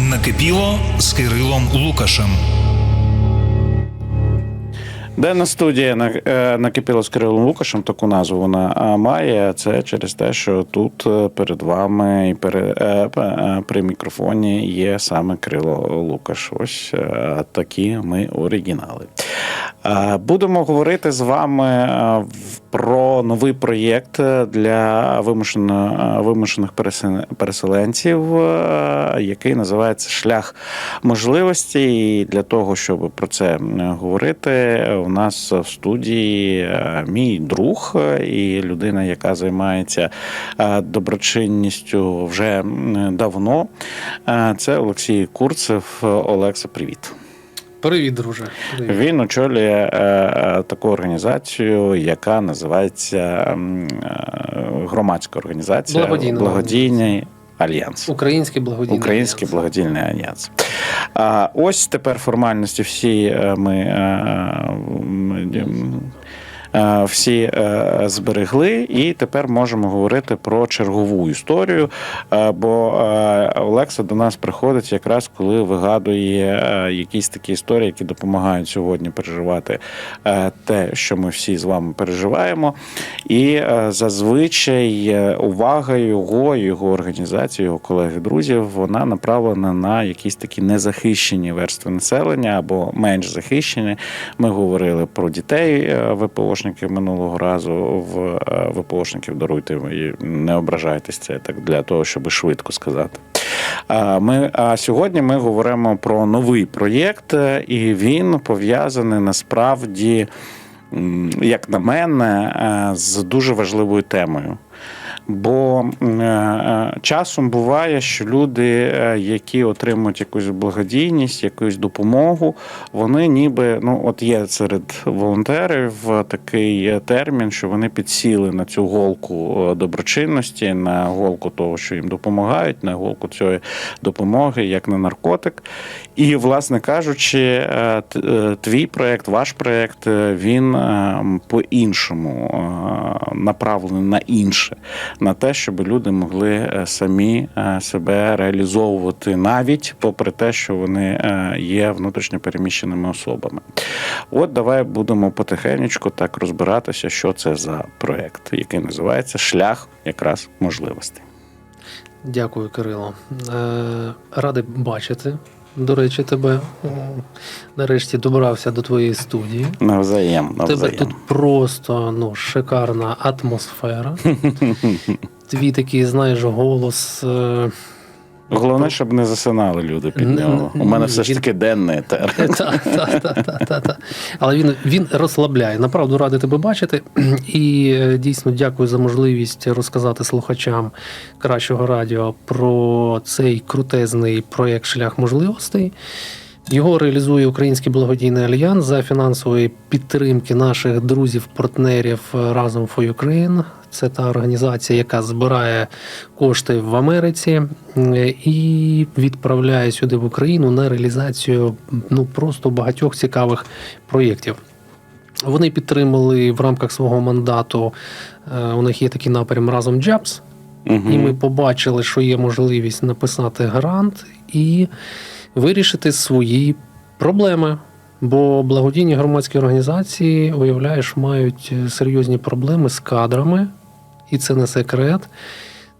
Накипіло з Кирилом Лукашем. Денна студія е, накипіла з Кирилом Лукашем, таку назву вона має. Це через те, що тут е, перед вами і е, при мікрофоні є саме Кирило Лукаш. Ось такі ми оригінали. Е, Будемо говорити з вами е, про новий проєкт для вимушено, е, вимушених пересе- переселенців, який називається Шлях можливості. І для того, щоб про це говорити, у нас в студії мій друг і людина, яка займається доброчинністю вже давно. Це Олексій Курцев. Олекса, привіт. Привіт, друже. Привіт. Він очолює е, е, таку організацію, яка називається е, громадська організація Благодійний альянс. Український благодійний Український альянс. благодійний альянс. А ось тепер формальності всі ми. е, е, Всі е, зберегли, і тепер можемо говорити про чергову історію. е, Бо е, Олекса до нас приходить якраз коли вигадує е, якісь такі історії, які допомагають сьогодні переживати е, те, що ми всі з вами переживаємо. І е, зазвичай е, увага його, його організації, його колег і друзів, вона направлена на якісь такі незахищені верстви населення або менш захищені. Ми говорили про дітей е, ВПОшників минулого разу. В е, ВПОшників даруйте і не ображайтесь це так для того, щоб швидко сказати. Ми а сьогодні ми говоримо про новий проєкт, е, і він пов'язаний насправді, як на мене, е, з дуже важливою темою. Бо е, часом буває, що люди, е, які отримують якусь благодійність, якусь допомогу, вони ніби ну от є серед волонтерів такий е, термін, що вони підсіли на цю голку е, доброчинності, на голку того, що їм допомагають, на голку цієї допомоги, як на наркотик. І, власне кажучи, е, е, твій проект, ваш проект, е, він е, по-іншому е, направлений на інше, на те, щоб люди могли е, самі е, себе реалізовувати, навіть попри те, що вони е, є внутрішньо переміщеними особами. От давай будемо потихенечку так розбиратися, що це за проект, який називається Шлях якраз можливостей. Дякую, Кирило. Радий бачити. До речі, тебе нарешті добрався до твоєї студії. Навзаєм, навзаєм. тебе тут просто ну, шикарна атмосфера. Твій такий, знаєш, голос. Головне, щоб не засинали люди під нього. У мене все ж таки денний етер. Але він, він розслабляє. Направду радий тебе бачити. І е, дійсно дякую за можливість розказати слухачам кращого радіо про цей крутезний проєкт Шлях можливостей. Його реалізує Український благодійний альянс за фінансової підтримки наших друзів-партнерів разом for Ukraine. Це та організація, яка збирає кошти в Америці і відправляє сюди в Україну на реалізацію ну просто багатьох цікавих проєктів. Вони підтримали в рамках свого мандату. е, У них є такий напрям разом Джабс, Мгм. і ми побачили, що є можливість написати грант і вирішити свої проблеми. Бо благодійні громадські організації, уявляєш, мають е, серйозні проблеми з кадрами, і це не секрет.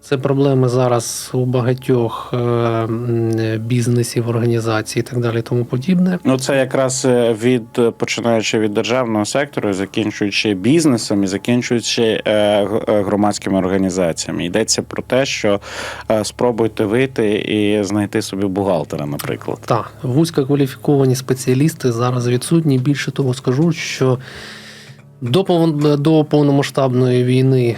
Це проблеми зараз у багатьох е, бізнесів, організацій і так далі, тому подібне. Ну, це якраз е, від починаючи від державного сектору, закінчуючи бізнесом і закінчуючи е, е, громадськими організаціями. Йдеться про те, що е, спробуйте вийти і знайти собі бухгалтера, наприклад. Так, вузькокваліфіковані спеціалісти зараз відсутні. Більше того, скажу, що до, пов- до повномасштабної війни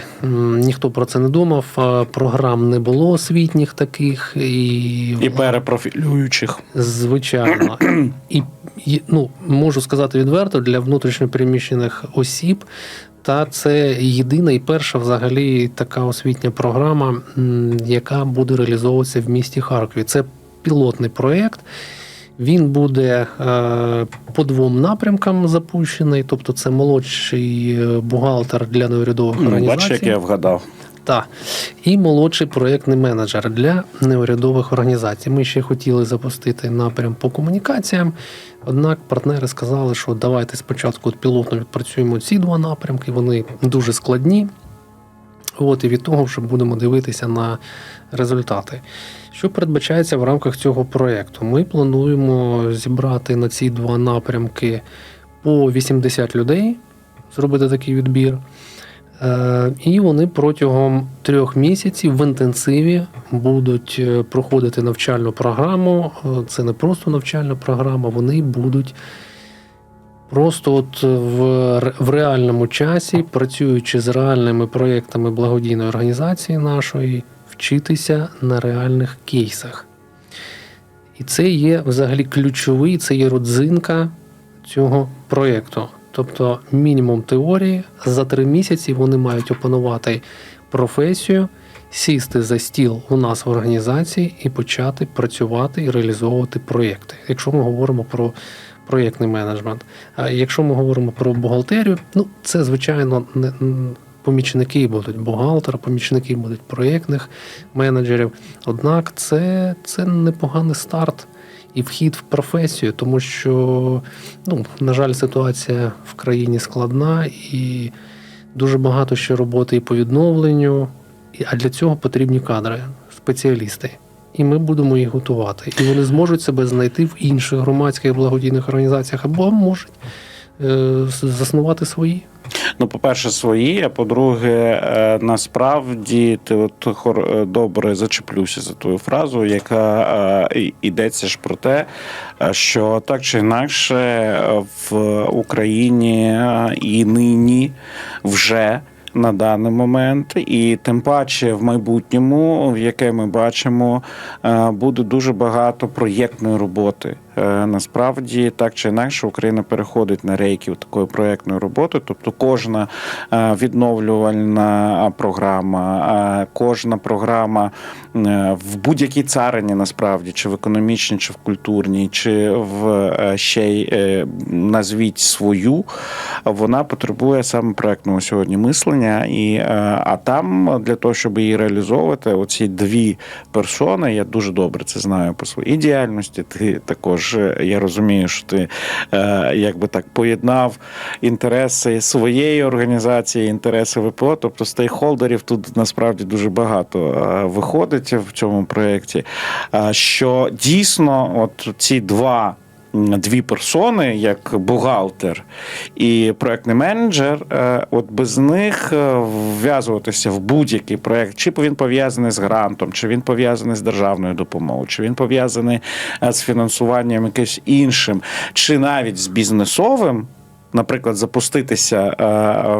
ніхто про це не думав. Програм не було освітніх таких, і, І перепрофілюючих. звичайно. І, і ну, можу сказати відверто, для внутрішньопереміщених осіб. Та це єдина і перша взагалі така освітня програма, яка буде реалізовуватися в місті Харкові. Це пілотний проєкт. Він буде е, по двом напрямкам запущений, тобто це молодший е, бухгалтер для неурядових Ну, організацій. бачиш, як я вгадав. Так. І молодший проєктний менеджер для неурядових організацій. Ми ще хотіли запустити напрям по комунікаціям. Однак партнери сказали, що давайте спочатку пілотно відпрацюємо ці два напрямки. Вони дуже складні. От і від того, що будемо дивитися на результати. Що передбачається в рамках цього проєкту? Ми плануємо зібрати на ці два напрямки по 80 людей, зробити такий відбір. Е, І вони протягом трьох місяців в інтенсиві будуть е, проходити навчальну програму. Е, Це не просто навчальна програма, вони будуть просто от в, в реальному часі, працюючи з реальними проєктами благодійної організації нашої, вчитися на реальних кейсах. І це є взагалі ключовий, це є родзинка цього проєкту. Тобто мінімум теорії за три місяці вони мають опанувати професію, сісти за стіл у нас в організації і почати працювати і реалізовувати проєкти. Якщо ми говоримо про проєктний менеджмент. А якщо ми говоримо про бухгалтерію, ну це звичайно не помічники будуть бухгалтера, помічники будуть проєктних менеджерів. Однак це, це непоганий старт і вхід в професію, тому що, ну, на жаль, ситуація в країні складна і дуже багато ще роботи і по відновленню. А для цього потрібні кадри, спеціалісти. І ми будемо їх готувати. І вони зможуть себе знайти в інших громадських благодійних організаціях або можуть е, заснувати свої. Ну, по-перше, свої, а по-друге, е, насправді ти от хор- е, добре зачеплюся за твою фразу, яка йдеться ж про те, що так чи інакше в Україні і нині вже. На даний момент, і тим паче в майбутньому, в яке ми бачимо, е, буде дуже багато проєктної роботи. Е, Насправді, так чи інакше, Україна переходить на рейки такої проєктної роботи. Тобто, кожна е, відновлювальна програма, е, кожна програма в будь-якій царині, насправді, чи в економічній, чи в культурній, чи в ще й назвіть свою, вона потребує саме проєктного сьогодні мислення. І, а там для того, щоб її реалізовувати, оці дві персони, я дуже добре це знаю по своїй діяльності. Ти також е, я розумію, що ти е, якби так поєднав інтереси своєї організації, інтереси ВПО, тобто стейкхолдерів тут насправді дуже багато е, виходить в цьому проєкті. Що дійсно, от ці два. Дві персони, як бухгалтер і проектний менеджер, е, от без них е, вв'язуватися в будь-який проект, чи він пов'язаний з грантом, чи він пов'язаний з державною допомогою, чи він пов'язаний е, з фінансуванням якимось іншим, чи навіть з бізнесовим. Наприклад, запуститися,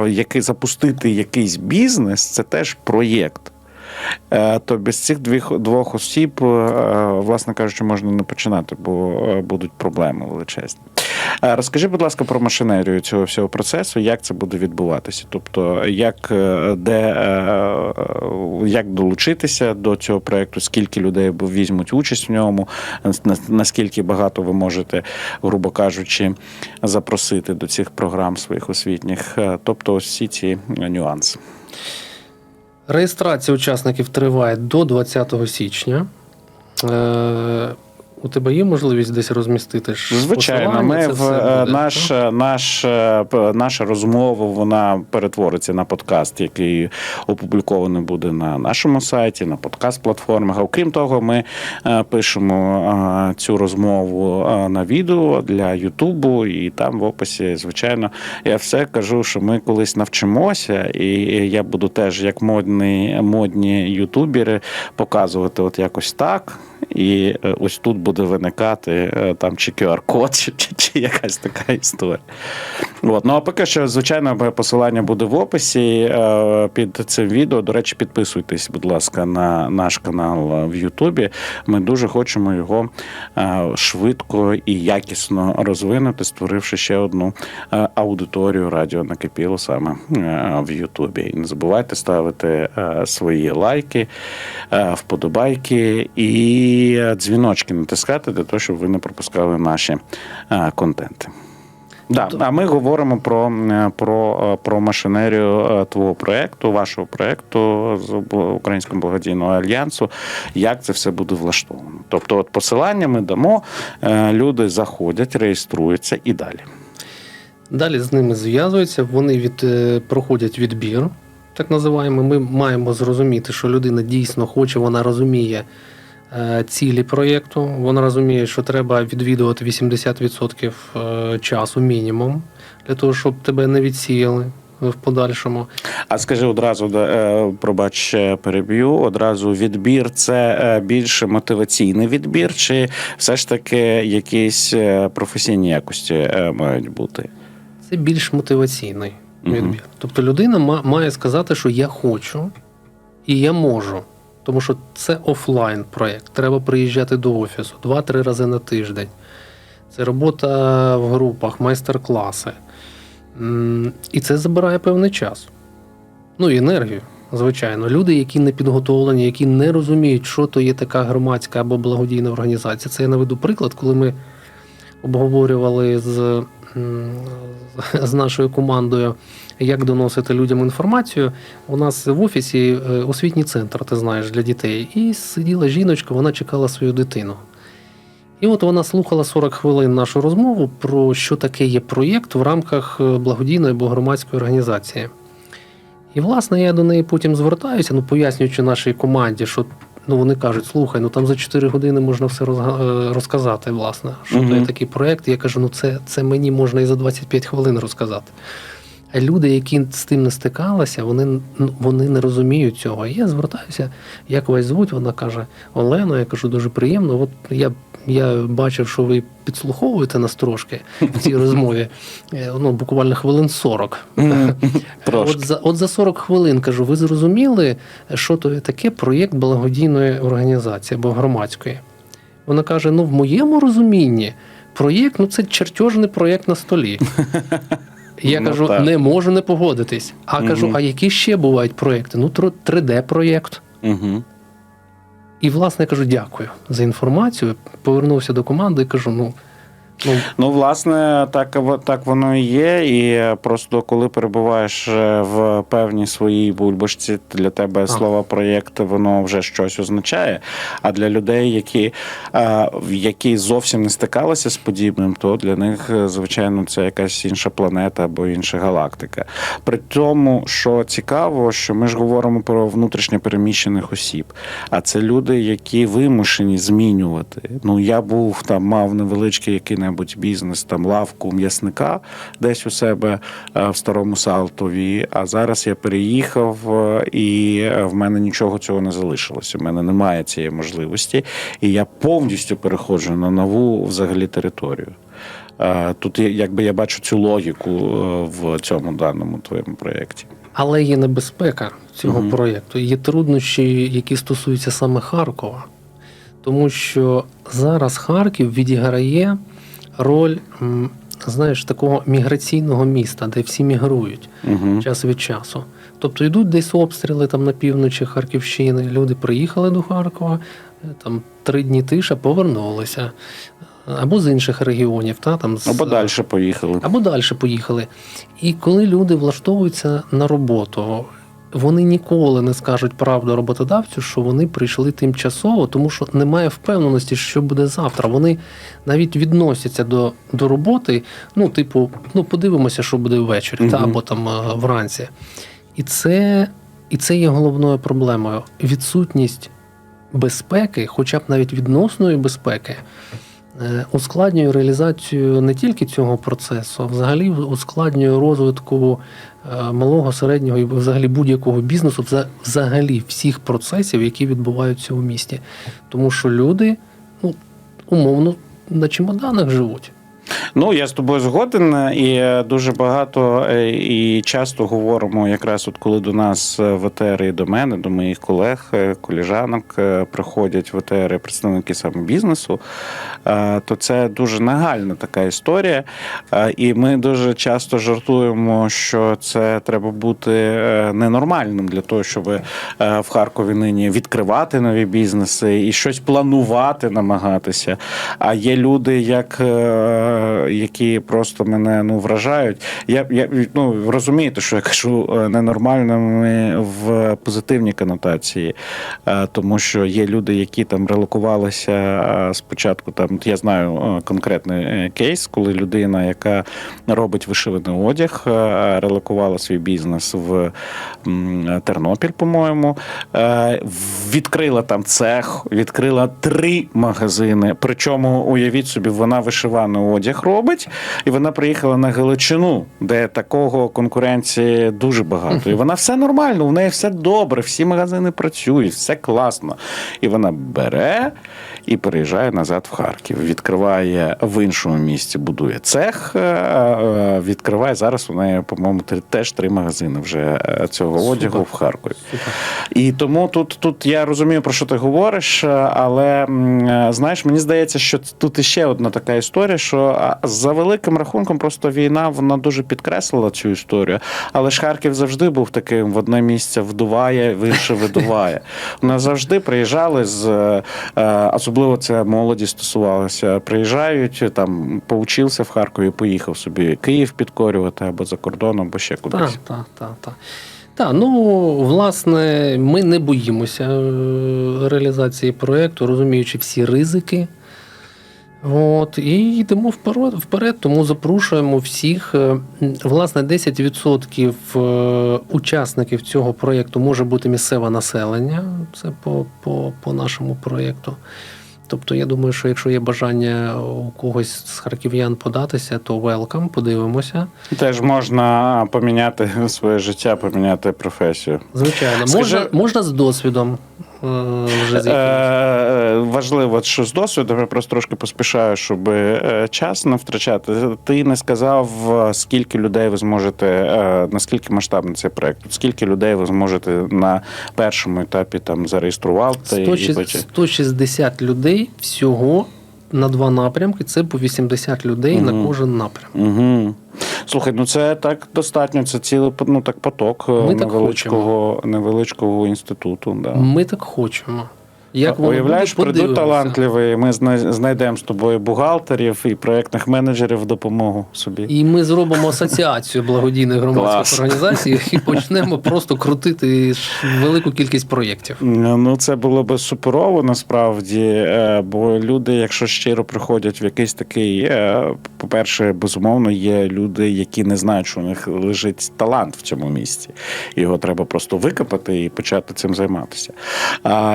який запустити якийсь бізнес, це теж проєкт. Е, То без цих двох, осіб, е, власне кажучи, можна не починати, бо е, будуть проблеми величезні. Розкажи, будь ласка, про машинерію цього всього процесу, як це буде відбуватися? Тобто, як, де, як долучитися до цього проєкту, скільки людей візьмуть участь в ньому, наскільки багато ви можете, грубо кажучи, запросити до цих програм своїх освітніх. Тобто, всі ці нюанси. Реєстрація учасників триває до 20 січня. Е, у тебе є можливість десь розмістити Звичайно, ми в е, буде, наш, так? наш, е, наша розмова вона перетвориться на подкаст, який опублікований буде на нашому сайті, на подкаст-платформах. Окрім того, ми е, пишемо е, цю розмову е, на відео для Ютубу, і там в описі, звичайно, я все кажу, що ми колись навчимося, і я буду теж як модні, модні ютубери показувати от якось так. І е, ось тут буде виникати е, там чи QR-код, чи, чи, чи якась така історія. От. Ну а поки що, звичайно, посилання буде в описі е, під цим відео. До речі, підписуйтесь, будь ласка, на наш канал в Ютубі. Ми дуже хочемо його е, швидко і якісно розвинути, створивши ще одну аудиторію радіо накипіло саме в Ютубі. І не забувайте ставити свої лайки, вподобайки і дзвіночки натискати для того, щоб ви не пропускали наші е, контенти. Да, а ми говоримо про, е, про, е, про машинерію твого проекту, вашого проекту з Українського благодійного альянсу. Як це все буде влаштовано? Тобто, от посилання ми дамо, люди заходять, реєструються і далі. Далі з ними зв'язуються, вони від, проходять відбір, так називаємо. Ми маємо зрозуміти, що людина дійсно хоче, вона розуміє цілі проєкту, вона розуміє, що треба відвідувати 80% е, часу мінімум для того, щоб тебе не відсіяли в подальшому. А скажи одразу, е, пробач, е, переб'ю. Одразу відбір це е, більше мотиваційний відбір, чи все ж таки якісь е, професійні якості е, мають бути? Це більш мотиваційний відбір. Тобто людина ма- має сказати, що я хочу і я можу. Тому що це офлайн проєкт. Треба приїжджати до офісу два-три рази на тиждень. Це робота в групах, майстер-класи. І це забирає певний час. Ну і енергію, звичайно. Люди, які не підготовлені, які не розуміють, що то є така громадська або благодійна організація. Це я наведу приклад, коли ми обговорювали з, з нашою командою, як доносити людям інформацію. У нас в офісі е, освітній центр, ти знаєш, для дітей. І сиділа жіночка, вона чекала свою дитину. І от вона слухала 40 хвилин нашу розмову про що таке є проєкт в рамках е, благодійної або громадської організації. І, власне, я до неї потім звертаюся, ну, пояснюючи нашій команді, що ну, вони кажуть, слухай, ну там за 4 години можна все е, розказати, власне, що то є такий проєкт. Я кажу, ну це, це мені можна і за 25 хвилин розказати. Люди, які з тим не стикалися, вони, вони не розуміють цього. І я звертаюся, як вас звуть? Вона каже: Олено, я кажу, дуже приємно. От я, я бачив, що ви підслуховуєте нас трошки в цій розмові. Е, Ну, буквально хвилин 40. Трошки. От за, от за 40 хвилин кажу, ви зрозуміли, що то таке проєкт благодійної організації або громадської? Вона каже: ну, в моєму розумінні, проєкт ну, це чертежний проєкт на столі. Я Ну, кажу, так. не можу не погодитись. А кажу, а які ще бувають проекти? Ну, 3D-проєкт. Угу. І, власне, я кажу, дякую за інформацію. Повернувся до команди і кажу: ну, ну Ну, власне, так, так воно і є. І просто коли перебуваєш е, в певній своїй бульбашці, для тебе слово проєкт воно вже щось означає. А для людей, які, е, які зовсім не стикалися з подібним, то для них, е, звичайно, це якась інша планета або інша галактика. При тому, що цікаво, що ми ж говоримо про внутрішньо переміщених осіб, а це люди, які вимушені змінювати. Ну, я був там, мав невеличкий який-небудь бізнес, там лавку м'ясника десь у себе е, в старому Салтові. А зараз я переїхав, е, і е, в мене нічого цього не залишилося. У мене немає цієї можливості, і я повністю переходжу на нову взагалі територію. Тут якби я бачу цю логіку в цьому даному твоєму проєкті. Але є небезпека цього Мгм. проєкту. Є труднощі, які стосуються саме Харкова. Тому що зараз Харків відіграє роль, знаєш, такого міграційного міста, де всі мігрують Угу. час від часу. Тобто йдуть десь обстріли там на півночі Харківщини. Люди приїхали до Харкова, е, там три дні тиша, повернулися. Або з інших регіонів, та там з Або далі поїхали. або далі поїхали. І коли люди влаштовуються на роботу, вони ніколи не скажуть правду роботодавцю, що вони прийшли тимчасово, тому що немає впевненості, що буде завтра. Вони навіть відносяться до, до роботи. Ну, типу, ну подивимося, що буде ввечері, та, або там е, вранці. І це, і це є головною проблемою. Відсутність безпеки, хоча б навіть відносної безпеки, ускладнює реалізацію не тільки цього процесу, а взагалі ускладнює розвитку е, малого, середнього і взагалі будь-якого бізнесу, взагалі всіх процесів, які відбуваються у місті. Тому що люди, ну, умовно, на чемоданах живуть. Ну, я з тобою згоден, і е, дуже багато е, і часто говоримо, якраз от коли до нас е, в ЕТР і до мене, до моїх колег, е, коліжанок е, приходять в представники саме бізнесу, е, то це дуже нагальна така історія. Е, І ми дуже часто жартуємо, що це треба бути е, ненормальним для того, щоб е, в Харкові нині відкривати нові бізнеси і щось планувати, намагатися. А є люди, як е, е, які просто мене ну вражають. Я, я ну розумієте, що я кажу е, ненормальними в позитивній конотації, е, тому що є люди, які там релокувалися е, спочатку. Там я знаю конкретний кейс, коли людина, яка робить вишиваний одяг, релокувала свій бізнес в Тернопіль, по-моєму, відкрила там цех, відкрила три магазини. Причому, уявіть собі, вона вишиваний одяг робить, і вона приїхала на Галичину, де такого конкуренції дуже багато. І вона все нормально, в неї все добре, всі магазини працюють, все класно. І вона бере і переїжджає назад в Харків. Відкриває в іншому місці, будує цех, е, е, відкриває зараз. У неї, по-моєму, теж три магазини вже е, цього Супер. одягу в Харкові. Супер. І тому тут, тут я розумію, про що ти говориш, але знаєш, мені здається, що тут іще одна така історія, що за великим рахунком просто війна вона дуже підкреслила цю історію. Але ж Харків завжди був таким: в одне місце вдуває, в інше видуває. У завжди приїжджали з е, е, особливо це молоді стосувалося. Приїжджають там, поучився в Харкові, поїхав собі Київ підкорювати або за кордоном, або ще кудись. Так, так, так, так. Так, ну власне, ми не боїмося е, реалізації проєкту, розуміючи всі ризики. От, і йдемо вперед, вперед, тому запрошуємо всіх. Е, Власне, 10% е, учасників цього проєкту може бути місцеве населення. Це по, по, по нашому проєкту. Тобто, я думаю, що якщо є бажання у когось з харків'ян податися, то welcome, подивимося. Теж можна поміняти своє життя, поміняти професію. Звичайно, Скажи- можна, можна з досвідом вже зійти. Е, важливо, що з досвідом я просто трошки поспішаю, щоб е, час не втрачати. Ти не сказав, е, скільки людей ви зможете, е, наскільки масштабний цей проект, скільки людей ви зможете на першому етапі там зареєструвати 100 і 160 людей всього на два напрямки. Це по 80 людей на кожен напрямок. Угу. Слухай, ну це так достатньо. Це цілий ну, так поток Ми невеличкого так невеличкого інституту. Да. Ми так хочемо. Як Уявляєш, прийдуть талантливі, ми знайдемо з тобою бухгалтерів і проєктних менеджерів в допомогу собі. І ми зробимо асоціацію благодійних громадських організацій і почнемо просто крутити велику кількість проєктів. Ну, це було би суперово насправді, е, бо люди, якщо щиро приходять в якийсь такий, е, по-перше, безумовно, є люди, які не знають, що у них лежить талант в цьому місці. Його треба просто викопати і почати цим займатися.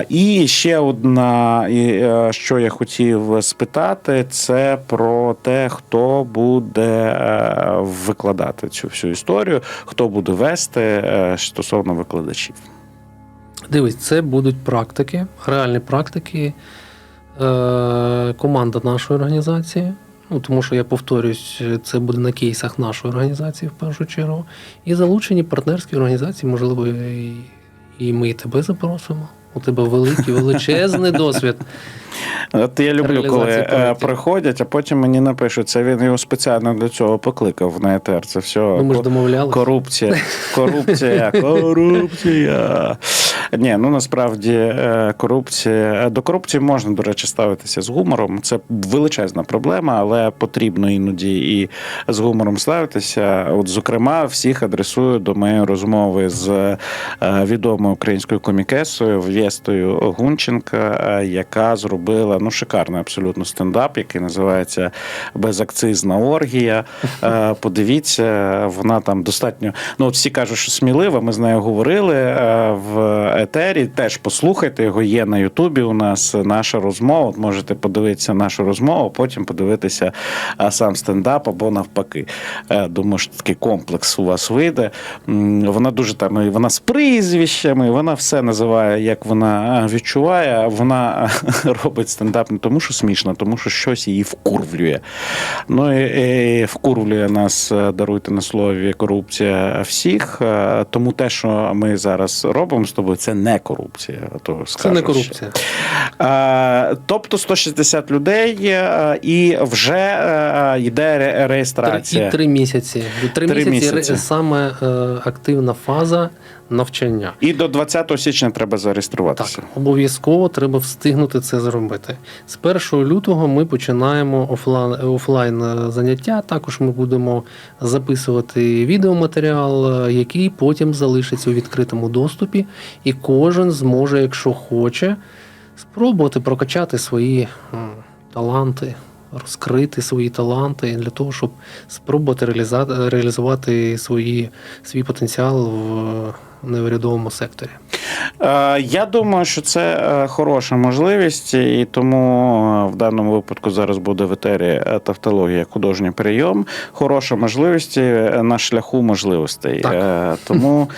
І ще одна, е, що я хотів спитати, це про те, хто буде е, викладати цю всю історію, хто буде вести е, стосовно викладачів. Дивись, це будуть практики, реальні практики, команда нашої організації. Ну, тому що я повторюсь, це буде на кейсах нашої організації в першу чергу. І залучені партнерські організації, можливо, і ми і тебе запросимо. У тебе великий, величезний досвід. От я люблю, коли е, проєктів. приходять, а потім мені напишуть, це він його спеціально для цього покликав на етер. Це все Ну, ми ж домовлялися. корупція, корупція, корупція. Ні, ну насправді е, корупція. До корупції можна, до речі, ставитися з гумором. Це величезна проблема, але потрібно іноді і з гумором ставитися. От, зокрема, всіх адресую до моєї розмови з е, відомою українською комікесою В'єстою Гунченка, е, яка зробила ну шикарний абсолютно стендап, який називається Безакцизна оргія. Е, Подивіться, вона там достатньо. Ну, от всі кажуть, що смілива. Ми з нею говорили е, в етері. Теж послухайте його. Є на Ютубі. У нас наша розмова. От можете подивитися нашу розмову, потім подивитися сам стендап або навпаки. Е, Думаю, що такий комплекс у вас вийде. Вона дуже там, вона з прізвищами, вона все називає, як вона відчуває. Вона робить стендап не тому, що смішно, тому що щось її вкурвлює. Ну і, і вкурвлює нас, е, даруйте на слові, корупція всіх. Е, Тому те, що ми зараз робимо з тобою, це не корупція. То Це не корупція. Е, Тобто 160 людей, е, і вже е, йде реєстрація. і три місяці. Три, Три місяці, місяці. саме е, активна фаза навчання. І до 20 січня треба Так, зареєструватися. обов'язково треба встигнути це зробити. З 1 лютого ми починаємо офлайн, офлайн е, заняття. Також ми будемо записувати відеоматеріал, е, який потім залишиться у відкритому доступі, і кожен зможе, якщо хоче, спробувати прокачати свої таланти. Розкрити свої таланти для того, щоб спробувати реалізувати свої, свій потенціал в неурядовому секторі. Е, Я думаю, що це е, хороша можливість, і тому е, в даному випадку зараз буде в етері тавтологія художній прийом. Хороша можливість на шляху можливостей. Так. Тому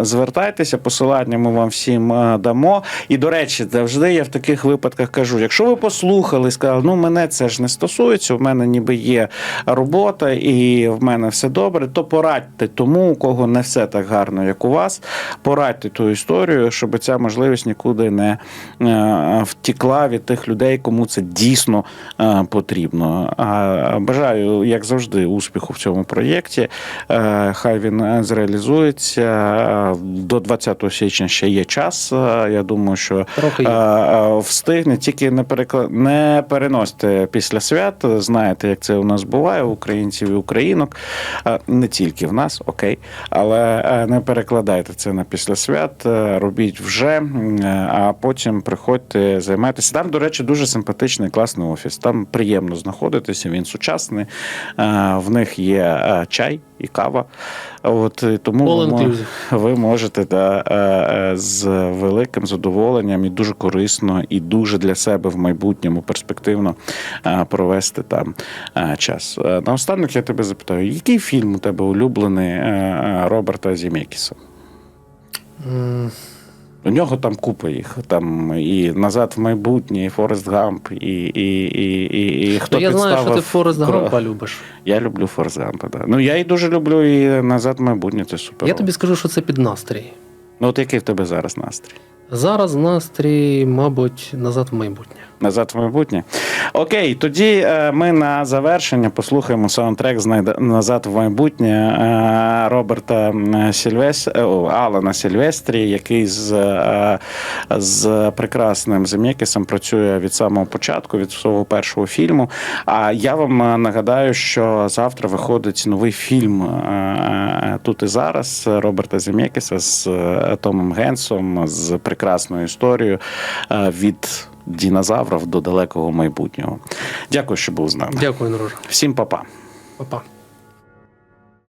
звертайтеся, посилання ми вам всім дамо. І до речі, завжди я в таких випадках кажу: якщо ви послухали, і сказали, ну мене це ж не стосується, в мене ніби є робота, і в мене все добре, то порадьте тому, у кого не все так гарно, як у вас. Порадьте ту історію, щоб ця можливість нікуди не е, втікла від тих людей, кому це дійсно е, потрібно. Бажаю, як завжди, успіху в цьому проєкті. Е, Хай він зреалізується. До 20 січня ще є час. Я думаю, що встигне, тільки не перекла... не переносьте після свят. Знаєте, як це у нас буває, у українців і українок. Не тільки в нас, окей, але не перекладайте це на після свят. Е, Робіть вже, е, а потім приходьте, займайтеся. Там, до речі, дуже симпатичний, класний офіс. Там приємно знаходитися. Він сучасний. Е, В них є чай і кава. От тому ви ви можете да, з великим задоволенням і дуже корисно, і дуже для себе в майбутньому перспективно провести там час. Наостанок я тебе запитаю, який фільм у тебе улюблений Роберта Зімекіса? У нього там купа їх. Там і назад в майбутнє, і Форест Гамп, і, і, і, і, і хто Ну, я знаю, що ти підставив Форест Гампа любиш. Я люблю Форест Гампа, да. Ну я і дуже люблю і назад в майбутнє. Це супер. Я тобі скажу, що це під настрій. Ну, от який в тебе зараз настрій? Зараз настрій, мабуть, назад в майбутнє. Назад в майбутнє. Окей, тоді е, ми на завершення послухаємо саундтрек з «Найда- назад в майбутнє е, Роберта Сільвес... е, о, Алана Сільвестрі, який з, з прекрасним Зем'якісом працює від самого початку, від свого першого фільму. А я вам нагадаю, що завтра виходить новий фільм тут і зараз Роберта Зем'якіса з Томом Генсом, з прекрасною історією історію від динозавров до далекого майбутнього. Дякую, що був з нами. Дякую, Нарожа. Всім па-па. Па-па.